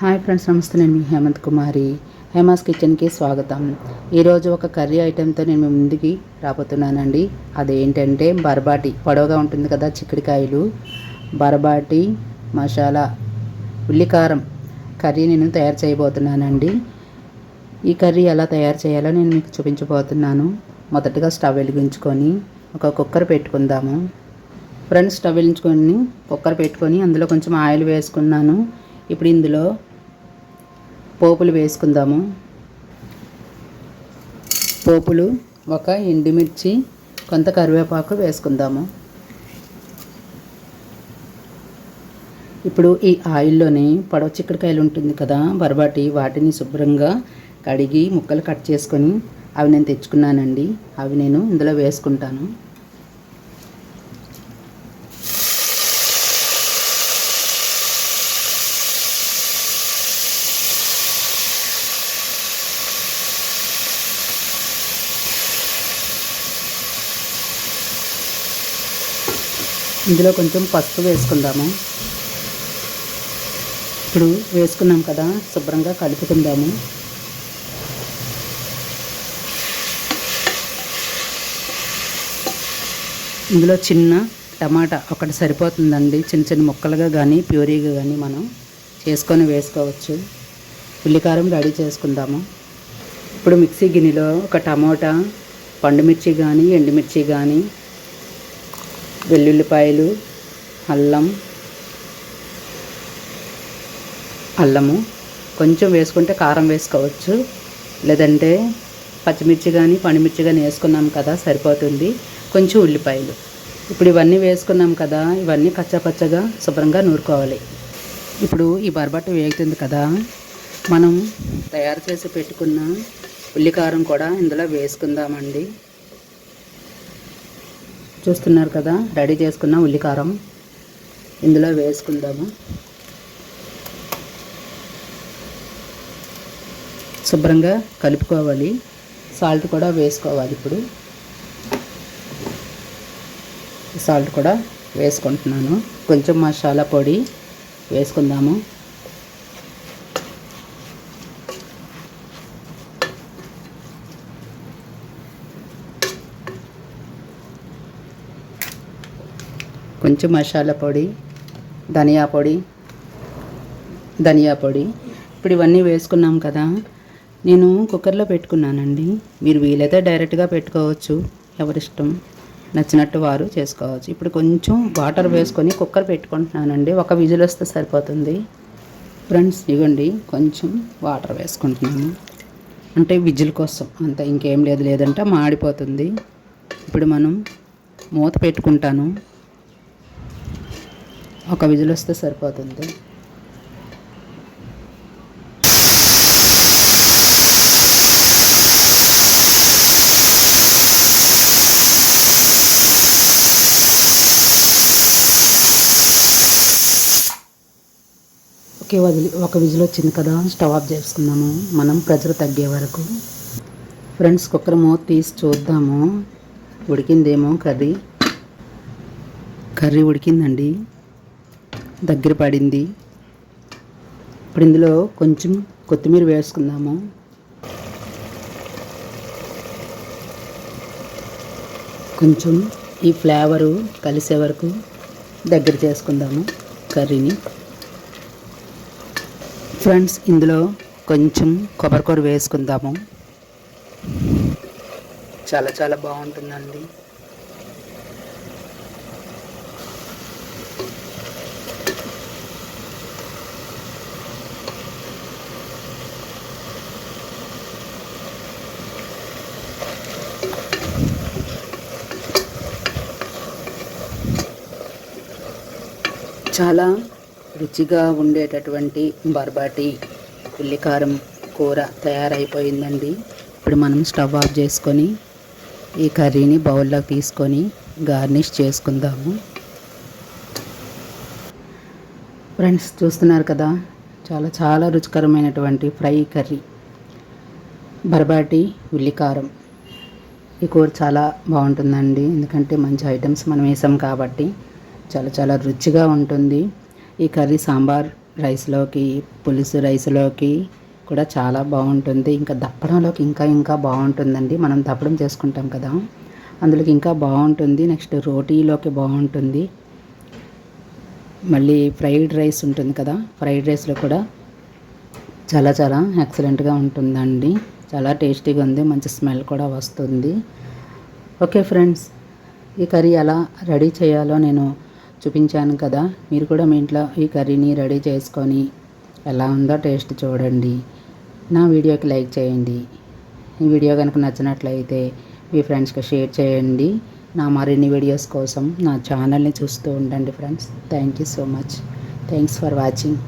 Hi friends నమస్తే. నేను మీ హేమంత్ కుమారి. హేమాస్ కిచెన్కి స్వాగతం. ఈరోజు ఒక కర్రీ ఐటెంతో నేను ముందుకి రాబోతున్నానండి. అదేంటంటే బరబాటి. పొడవుగా ఉంటుంది కదా చిక్కుడికాయలు. బరబాటి మసాలా ఉల్లికారం కర్రీ నేను తయారు చేయబోతున్నానండి. ఈ కర్రీ ఎలా తయారు చేయాలో నేను మీకు చూపించబోతున్నాను. మొదటగా స్టవ్ వెలిగించుకొని ఒక కుక్కర్ పెట్టుకుందాము. ఫ్రెండ్స్ స్టవ్ వెలిగించుకొని కుక్కర్ పెట్టుకొని అందులో కొంచెం ఆయిల్ వేసుకున్నాను. ఇప్పుడు ఇందులో పోపులు వేసుకుందాము. పోపులు ఒక ఎండుమిర్చి కొంత కరివేపాకు వేసుకుందాము. ఇప్పుడు ఈ ఆయిల్లోనే పొడవ చిక్కడికాయలు ఉంటుంది కదా బరబాటి వాటిని శుభ్రంగా కడిగి ముక్కలు కట్ చేసుకొని అవి నేను తెచ్చుకున్నానండి. అవి నేను ఇందులో వేసుకుంటాను. ఇందులో కొంచెం పసుపు వేసుకుందాము. ఇప్పుడు వేసుకున్నాం కదా శుభ్రంగా కలుపుకుందాము. ఇందులో చిన్న టమాటా ఒకటి సరిపోతుందండి. చిన్న చిన్న ముక్కలుగా కానీ ప్యూరీగా కానీ మనం చేసుకొని వేసుకోవచ్చు. ఉల్లికారం రెడీ చేసుకుందాము. ఇప్పుడు మిక్సీ గిన్నెలో ఒక టమోటా పండుమిర్చి కానీ ఎండుమిర్చి కానీ వెల్లుల్లిపాయలు అల్లం అల్లము. కొంచెం వేసుకుంటే కారం వేసుకోవచ్చు. లేదంటే పచ్చిమిర్చి కానీ పండుమిర్చి కానీ వేసుకున్నాం కదా సరిపోతుంది. కొంచెం ఉల్లిపాయలు. ఇప్పుడు ఇవన్నీ వేసుకున్నాం కదా ఇవన్నీ కచ్చాపచ్చగా శుభ్రంగా నూరుకోవాలి. ఇప్పుడు ఈ బరబట్ట వేగుతుంది కదా మనం తయారు చేసి పెట్టుకున్న ఉల్లికారం కూడా ఇందులో వేసుకుందామండి. చూస్తున్నారు కదా రెడీ చేసుకున్న ఉల్లికారం ఇందులో వేసుకుందాము. శుభ్రంగా కలుపుకోవాలి. సాల్ట్ కూడా వేసుకోవాలి ఇప్పుడు. సాల్ట్ కూడా వేసుకుంటున్నాను. కొంచెం మసాలా పొడి వేసుకుందాము. కొంచెం మసాలా పొడి ధనియా పొడి ధనియా పొడి. ఇప్పుడు ఇవన్నీ వేసుకున్నాం కదా నేను కుక్కర్లో పెట్టుకున్నానండి. మీరు వీలైతే డైరెక్ట్గా పెట్టుకోవచ్చు ఎవరిష్టం నచ్చినట్టు వారు చేసుకోవచ్చు. ఇప్పుడు కొంచెం వాటర్ వేసుకొని కుక్కర్ పెట్టుకుంటున్నానండి. ఒక విజిల్ వస్తే సరిపోతుంది. ఫ్రెండ్స్ ఇవ్వండి కొంచెం వాటర్ వేసుకుంటున్నాను. అంటే విజిల్ కోసం అంత ఇంకేం లేదు. లేదంటే మాడిపోతుంది. ఇప్పుడు మనం మూత పెట్టుకుంటాను. ఒక విజిల్ వస్తే సరిపోతుంది. ఓకే వదిలి ఒక విజిల్ వచ్చింది కదా స్టవ్ ఆఫ్ చేసుకుందాము. మనం ప్రెజర్ తగ్గే వరకు. ఫ్రెండ్స్ కుక్కర్ మూత తీసి చూద్దాము. ఉడికిందేమో కర్రీ. కర్రీ ఉడికిందండి. దగ్గర పడింది. ఇప్పుడు ఇందులో కొంచెం కొత్తిమీర వేసుకుందాము. కొంచెం ఈ ఫ్లేవరు కలిసే వరకు దగ్గర చేసుకుందాము కర్రీని. ఫ్రెండ్స్ ఇందులో కొంచెం కొబ్బరికూర వేసుకుందాము. చాలా చాలా బాగుంటుందండి. చాలా రుచిగా ఉండేటటువంటి బర్బాటి ఉల్లికారం కూర తయారైపోయిందండి. ఇప్పుడు మనం స్టవ్ ఆఫ్ చేసుకొని ఈ కర్రీని బౌల్లో తీసుకొని గార్నిష్ చేసుకుందాము. ఫ్రెండ్స్ చూస్తున్నారు కదా చాలా చాలా రుచికరమైనటువంటి ఫ్రై కర్రీ. బర్బాటి ఉల్లికారం ఈ కూర చాలా బాగుంటుందండి. ఎందుకంటే మంచి ఐటమ్స్ మనం వేసాం కాబట్టి. చాలా చాలా రుచిగా ఉంటుంది. ఈ కర్రీ సాంబార్ రైస్లోకి పులుసు రైస్లోకి కూడా చాలా బాగుంటుంది. ఇంకా దప్పడంలోకి ఇంకా ఇంకా బాగుంటుందండి. మనం దప్పడం చేసుకుంటాం కదా. అందులోకి ఇంకా బాగుంటుంది. నెక్స్ట్ రోటీలోకి బాగుంటుంది. మళ్ళీ ఫ్రైడ్ రైస్ ఉంటుంది కదా. ఫ్రైడ్ రైస్లో కూడా చాలా చాలా ఎక్సలెంట్గా ఉంటుందండి. చాలా టేస్టీగా ఉంది. మంచి స్మెల్ కూడా వస్తుంది. ఓకే ఫ్రెండ్స్ ఈ కర్రీ ఎలా రెడీ చేయాలో నేను చూపించాను కదా. మీరు కూడా మీ ఇంట్లో ఈ కర్రీని రెడీ చేసుకొని ఎలా ఉందో టేస్ట్ చూడండి. నా వీడియోకి లైక్ చేయండి. ఈ వీడియో కనుక నచ్చినట్లయితే మీ ఫ్రెండ్స్కి షేర్ చేయండి. నా మరిన్ని వీడియోస్ కోసం నా ఛానల్ని చూస్తూ ఉండండి friends. Thank you so much. Thanks for watching.